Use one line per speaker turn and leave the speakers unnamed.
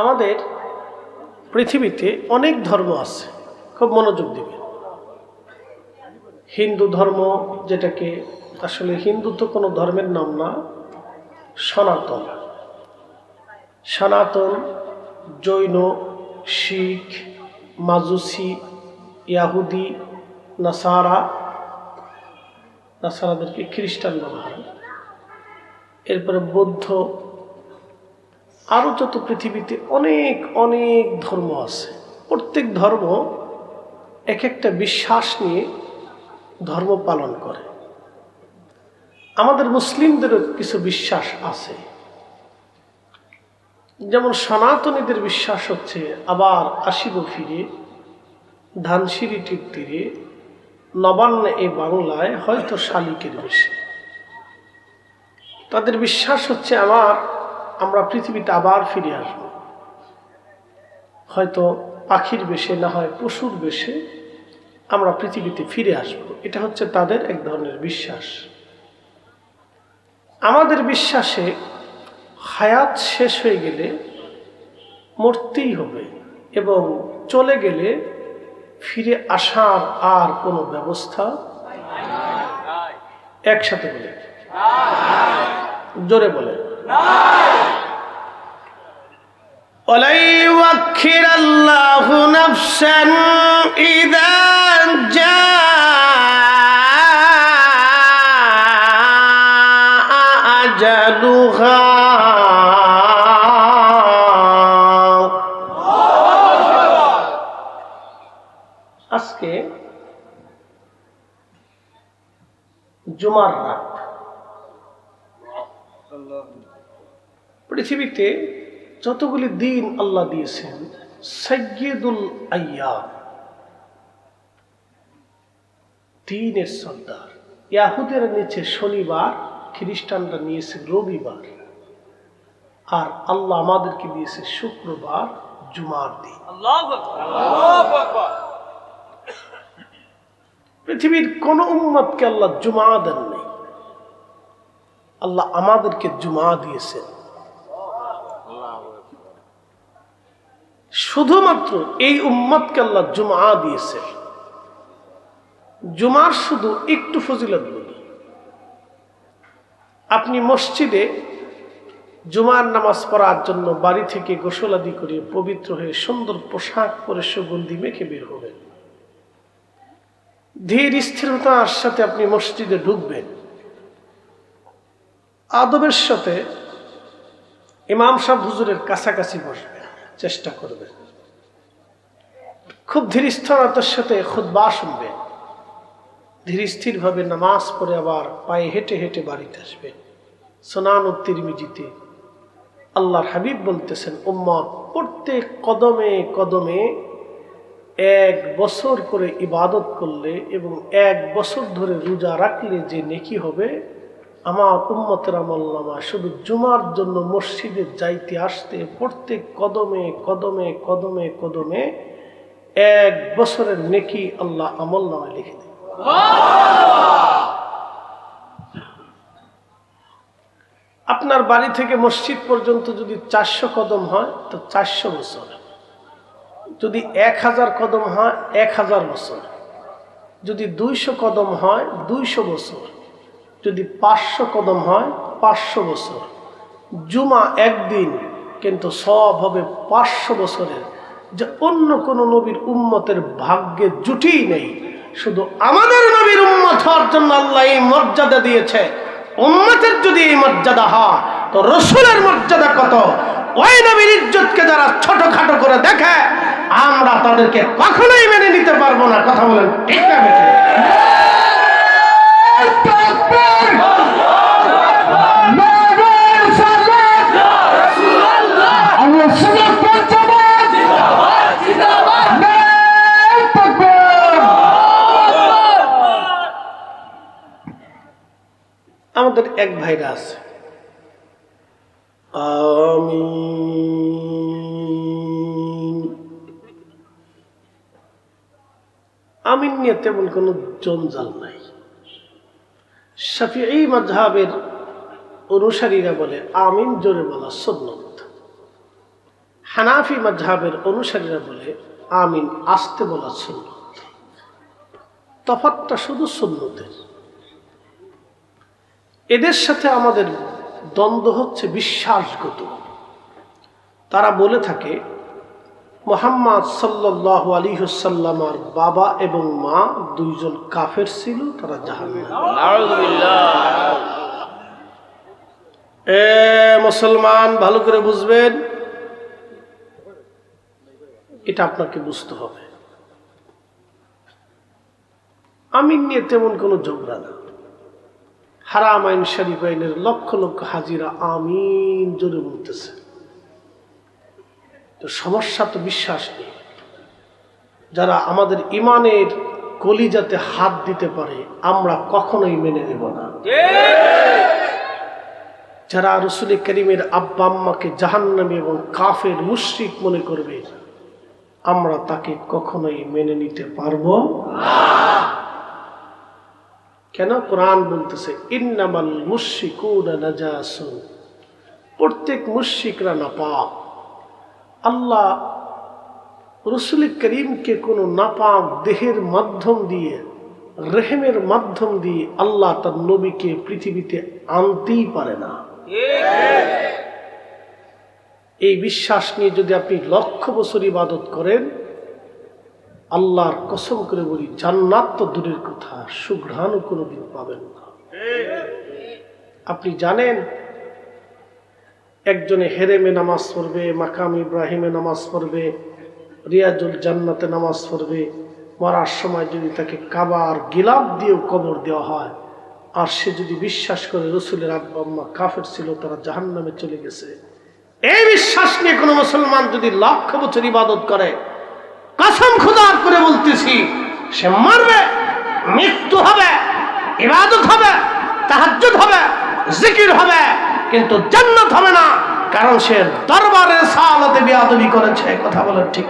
আমাদের পৃথিবীতে অনেক ধর্ম আছে। খুব মনোযোগ দিবে। হিন্দু ধর্ম যেটাকে, আসলে হিন্দু তো কোনো ধর্মের নাম না, সনাতন। সনাতন, জৈন, শিখ, মাজুসি, ইয়াহুদি, নাসারা, নাসারাদেরকে খ্রিস্টান বলা হয়। এরপরে বৌদ্ধ আরও যত পৃথিবীতে অনেক অনেক ধর্ম আছে। প্রত্যেক ধর্ম এক একটা বিশ্বাস নিয়ে ধর্ম পালন করে। আমাদের মুসলিমদেরও কিছু বিশ্বাস আছে। যেমন সনাতনীদের বিশ্বাস হচ্ছে, আবার আসিব ফিরে, ধানসিঁড়ি টিপ তীরে, নবান্ন এ বাংলায় হয়তো শালিকের বেশি। তাদের বিশ্বাস হচ্ছে আমার আমরা পৃথিবীতে আবার ফিরে আসব। হয়তো পাখির বেশে, না হয় পশুর বেশে আমরা পৃথিবীতে ফিরে আসব। এটা হচ্ছে তাদের এক ধরনের বিশ্বাস। আমাদের বিশ্বাসে হায়াত শেষ হয়ে গেলে মরতেই হবে এবং চলে গেলে ফিরে আসার আর কোনো ব্যবস্থা একসাথে বলে। জোরে বলে। ولن يوكل الله نفسا إذا جاء أجلها আজকে জুমার রাত পৃথিবীতে যতগুলি দিন আল্লাহ দিয়েছেন সৈয়দুল আয়াম দিনের সর্দার। ইয়াহুদের নিচে শনিবার খ্রিস্টানরা নিয়েছে রবিবার। আর আল্লাহ আমাদেরকে দিয়েছে শুক্রবার জুমার দিন। পৃথিবীর কোন উম্মতকে আল্লাহ জুমা দেন নেই আল্লাহ আমাদেরকে জুমা দিয়েছেন। শুধুমাত্র এই উম্মতকে আল্লাহ জুমা দিয়েছে। জুমার শুধু একটু ফজিলত বলি। আপনি মসজিদে জুমার নামাজ পড়ার জন্য বাড়ি থেকে গোসলাদি করে পবিত্র হয়ে সুন্দর পোশাক পরে সুগন্ধি মেখে বের হবেন। ধীর স্থিরতার সাথে আপনি মসজিদে ঢুকবেন। আদবের সাথে ইমাম সাহেব হুজুরের কাছাকাছি বসবেন, চেষ্টা করবেন। খুব ধীরস্থিরতার সাথে খুদ্া শুনবেন ধীর স্থির ভাবে নামাজ পড়ে আবার পায়ে হেঁটে হেঁটে বাড়িতে আসবেন সোনান তিরমিজিতে আল্লাহর হাবিব বলতেছেন, উম্মত, প্রত্যেক কদমে কদমে এক বছর করে ইবাদত করলে এবং এক বছর ধরে রোজা রাখলে যে নেকি হবে, আমার উম্মতের আমল্লামা শুধু জুমার জন্য মসজিদে যাইতে আসতে প্রত্যেক কদমে কদমে কদমে কদমে এক বছরের নেকি আল্লাহ আমল নামে লিখে দেয়। আপনার বাড়ি থেকে মসজিদ পর্যন্ত যদি চারশো কদম হয়, তো চারশো বছর। যদি এক হাজার কদম হয়, এক হাজার বছর। যদি দুইশো কদম হয়, দুইশো বছর। যদি পাঁচশো কদম হয়, পাঁচশো বছর। জুমা একদিন, কিন্তু সব হবে পাঁচশো বছরের যে অন্য কোন নবীর উম্মতের ভাগ্যে জুটি নেই। শুধু আমাদের নবীর উম্মত হওয়ার জন্য আল্লাহ এই মর্যাদা দিয়েছে। উম্মতের যদি এই মর্যাদা হয়, তো রসুলের মর্যাদা কত? ওই নবীর ইজ্জতকে যারা ছোটখাটো করে দেখে, আমরা তাদেরকে কখনোই মেনে নিতে পারব না। কথা বলেন, ঠিক না আমাদের এক ভাইরা আছে। আমিন আমিন নিয়ে তেমন কোনো জঞ্জাল নাই। শাফিঈ মাঝহাবের অনুসারীরা বলে, আমিন জোরে বলা সন্ন্যত হানাফি মাঝহাবের অনুসারীরা বলে, আমিন আসতে বলা সুন্নত। তফাতটা শুধু সুন্নতের। এদের সাথে আমাদের দ্বন্দ্ব হচ্ছে বিশ্বাসগত। তারা বলে থাকে, মোহাম্মদ সাল্লাহ আলী হুসাল্লামার বাবা এবং মা দুইজন কাফের ছিল, তারা জাহান এ মুসলমান, ভালো করে বুঝবেন। এটা আপনাকে বুঝতে হবে। আমি নিয়ে তেমন কোনো ঝগড়া না। হারাম আইন শরীফ আইনের লক্ষ লক্ষ হাজিরা আমিন জোরে বলতেছে। তো সমস্যা তো বিশ্বাস নেই। যারা আমাদের ইমানের কলিজাতে হাত দিতে পারে, আমরা কখনোই মেনে নেব না। যারা রসুল করিমের আব্বা আম্মাকে জাহান্নামী এবং কাফের মুশ্রিক মনে করবে, আমরা তাকে কখনোই মেনে নিতে পারব কেন কোরআন বলতেছে, ইন্নামাল নাজাসুন প্রত্যেক মুশরিকরা নাপাক। আল্লাহ রসুল করিমকে কোনো নাপাক দেহের মাধ্যম দিয়ে, রেহেমের মাধ্যম দিয়ে আল্লাহ তার নবীকে পৃথিবীতে আনতেই পারে না। এই বিশ্বাস নিয়ে যদি আপনি লক্ষ বছর ইবাদত করেন আল্লাহর কসম করে বলি, জান্নাত তো দূরের কথা সুঘ্রাণও কোনোদিন পাবেন না। আপনি জানেন, একজনে হেরেমে নামাজ পড়বে, মাকাম ইব্রাহিমে নামাজ পড়বে, রিয়াজুল জান্নাতে নামাজ পড়বে, মরার সময় যদি তাকে কাবার গিলাপ দিয়েও কবর দেওয়া হয়, আর সে যদি বিশ্বাস করে রসুলের আব্বা আম্মা কাফের ছিল, তারা জাহান নামে চলে গেছে। এই বিশ্বাস নিয়ে কোনো মুসলমান যদি লক্ষ বছর ইবাদত করে কসম খুদার করে বলতেছি, সে মরবে, মৃত্যু হবে, ইবাদত হবে, তাহাজ্জুদ হবে, জিকির হবে, কিন্তু জান্নাত হবে না, কারণ সে দরবারে সালতে বিয়াদবি করেছে, কথা বলার ঠিক